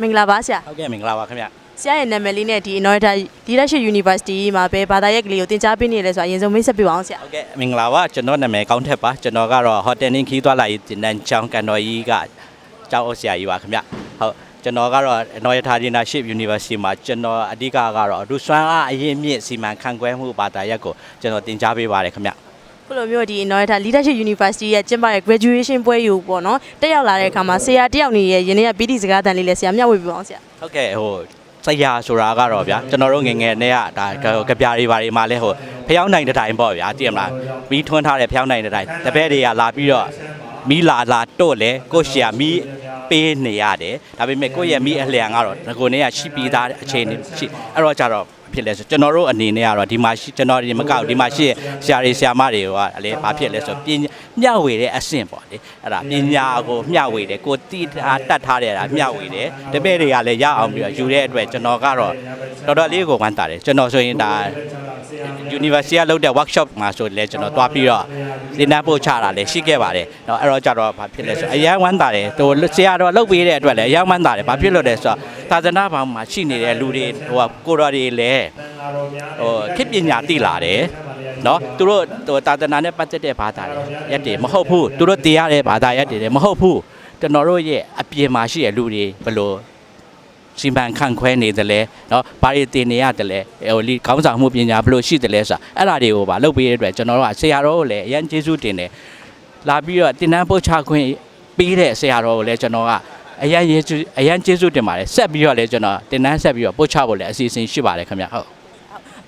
မင်္ဂလာပါဆရာဟုတ်ကဲ့မင်္ဂလာပါခင်ဗျဆရာရဲ့နာမည်လေးနဲ့ဒီ Innovator Leadership University မှာပဲဘာသာရပ်ကလေးကိုသင်ကြားပေးနေလဲဆိုတာအရင်ဆုံးမိတ်ဆက်ပြပါအောင်ဆရာဟုတ်ကဲ့မင်္ဂလာပါကျွန်တော်နာမည်ကောင်းထက်ပါကျွန်တော်ကတော့ Hotel နင်းခီးသွားလာရေးတင်တန်းချောင်းကန်တော်ကြီးကကျောင်းအုပ်ဆရာကြီးပါခင်ဗျဟုတ်ကျွန်တော်ကတော့ Noyata Leadership University မှာကျွန်တော်အဓိကကတော့ဒုစွမ်းအားအရင်မြင့်စီမံခန့်ခွဲမှုဘာသာရပ်ကိုကျွန်တော်တင်ကြားပေးပါတယ်ခင်ဗျ ခုလိုမျိုးဒီ Innovator Leadership University ရဲ့ကျင်းပတဲ့ graduation ပွဲယူပေါ့နော်တက်ရောက်လာတဲ့အခါမှာဆရာတယောက်နေရဲ့ယင်းနေ့ကပီတိစကားတန်လေးလဲဆရာမျှဝေပြပါအောင်ဆရာဟုတ်ကဲ့ဟိုစရာဆိုတာကတော့ဗျာကျွန်တော်တို့ငယ်ငယ်နဲ့ကဒါကြပြားတွေဘာတွေမှာလဲဟိုဖျောင်းနိုင်တဲ့တိုင်ပေါ့ဗျာသိရမလားမီးထွန်းထားတဲ့ဖျောင်းနိုင်တဲ့တိုင်တပည့်တွေကလာပြီးတော့မီးလာလာတော့လေကိုယ့်ရှီယာမီးပေးနေရတယ်ဒါပေမဲ့ကိုယ့်ရဲ့မီးအလျံကတော့ငကိုနေကရှိပြီးသားအခြေအနေရှိအဲ့တော့ကြတော့ ဖြစ်လဲဆိုကျွန်တော်တို့အနေနဲ့ကတော့ဒီမှာရှိကျွန်တော်ဒီမကောက်ဒီမှာရှိဆရာတွေဆရာမတွေကလည်းဘာဖြစ်လဲဆိုပညာမျှဝေတဲ့အဆင့်ပေါ့လေအဲ့ဒါပညာကိုမျှဝေတယ်ကိုတိထားတတ်ထားတဲ့အဲ့ဒါမျှဝေတယ်တပည့်တွေကလည်းရအောင်ပြီးတော့ယူတဲ့အတွက်ကျွန်တော်ကတော့တော်တော်လေးကိုဝမ်းသာတယ်ကျွန်တော်ဆိုရင်ဒါ University ကလုပ်တဲ့ workshop မှာဆိုလည်းကျွန်တော်တွားပြီးတော့သင်တန်းပို့ချတာလည်းရှိခဲ့ပါတယ်เนาะအဲ့တော့ကြတော့ဘာဖြစ်လဲဆိုတော့အရန်ဝမ်းသာတယ်ဟိုဆရာတော်လုပ်ပေးတဲ့အတွက်လည်းအရန်ဝမ်းသာတယ်ဘာဖြစ်လို့လဲဆိုတော့သာသနာ့ဘောင်မှာရှိနေတဲ့လူတွေဟိုကိုတော်တွေလည်း ဟိုခေတ်ပညာသိလာတယ်เนาะသူတို့ဟိုသာသနာနဲ့ပတ်သက်တဲ့ဘာသာတွေရက်တွေမဟုတ်ဘူးသူတို့တရားတဲ့ဘာသာရက်တွေလည်းမဟုတ်ဘူးကျွန်တော်တို့ရဲ့အပြင်မှာရှိတဲ့လူတွေဘယ်လို စီမံခန့်ခွဲနေတယ်လဲเนาะဘာတွေတင်နေရတယ်လဲဟိုလီခေါင်းဆောင်မှုပညာဘယ်လိုရှိတယ်လဲဆိုတာအဲ့ဒါတွေကိုပါလုပ်ပေးရတဲ့အတွက်ကျွန်တော်တို့ကဆရာတော်ကိုလည်းအရင်ကျေးဇူးတင်တယ်လာပြီးတော့တင်တန်းပို့ချခွင့်ပေးတဲ့ဆရာတော်ကိုလည်းကျွန်တော်က အရင်ယေရှုအရင်ကျေးဇူးတင်ပါတယ်ဆက်ပြီးတော့လည်းကျွန်တော်တင်တန်းဆက်ပြီးတော့ပို့ချဖို့လည်းအစီအစဉ်ရှိပါတယ်ခင်ဗျဟုတ်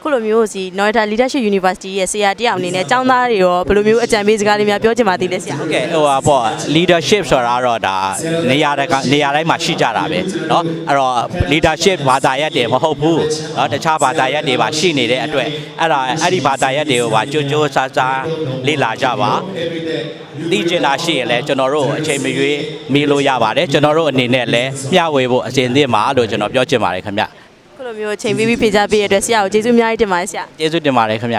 ခုလိုမျိုးစီ Innovator Leadership University ရဲ့ဆရာတယောက်အနေနဲ့ចောင်းသားတွေရောဘယ်လိုမျိုးအကြံပေးစကားလေးများပြောချင်ပါသေးလဲဆရာ ဟုတ်ကဲ့ဟိုပါပေါ့ leadership ဆိုတာတော့ဒါနေရာတကနေရာတိုင်းမှာရှိကြတာပဲเนาะအဲ့တော့ leadership ဘာသာရပ်တွေမဟုတ်ဘူးเนาะတခြားဘာသာရပ်တွေပါရှိနေတဲ့အတွက်အဲ့ဒါအဲ့ဒီဘာသာရပ်တွေကိုပါကြိုးကြိုးစားစားလေ့လာကြပါသိကျင်တာရှိရင်လည်းကျွန်တော်တို့အချိန်မရွေးမေးလို့ရပါတယ်ကျွန်တော်တို့အနေနဲ့လည်းမျှဝေဖို့အစဉ်သင့်ပါလို့ကျွန်တော်ပြောချင်ပါတယ်ခင်ဗျ ခုလိုမျိုးချိန်ပေးပြီးဖြေချပေးရတဲ့အတွက်ဆရာကိုကျေးဇူးအများကြီးတင်ပါတယ်ဆရာကျေးဇူးတင်ပါတယ်ခင်ဗျ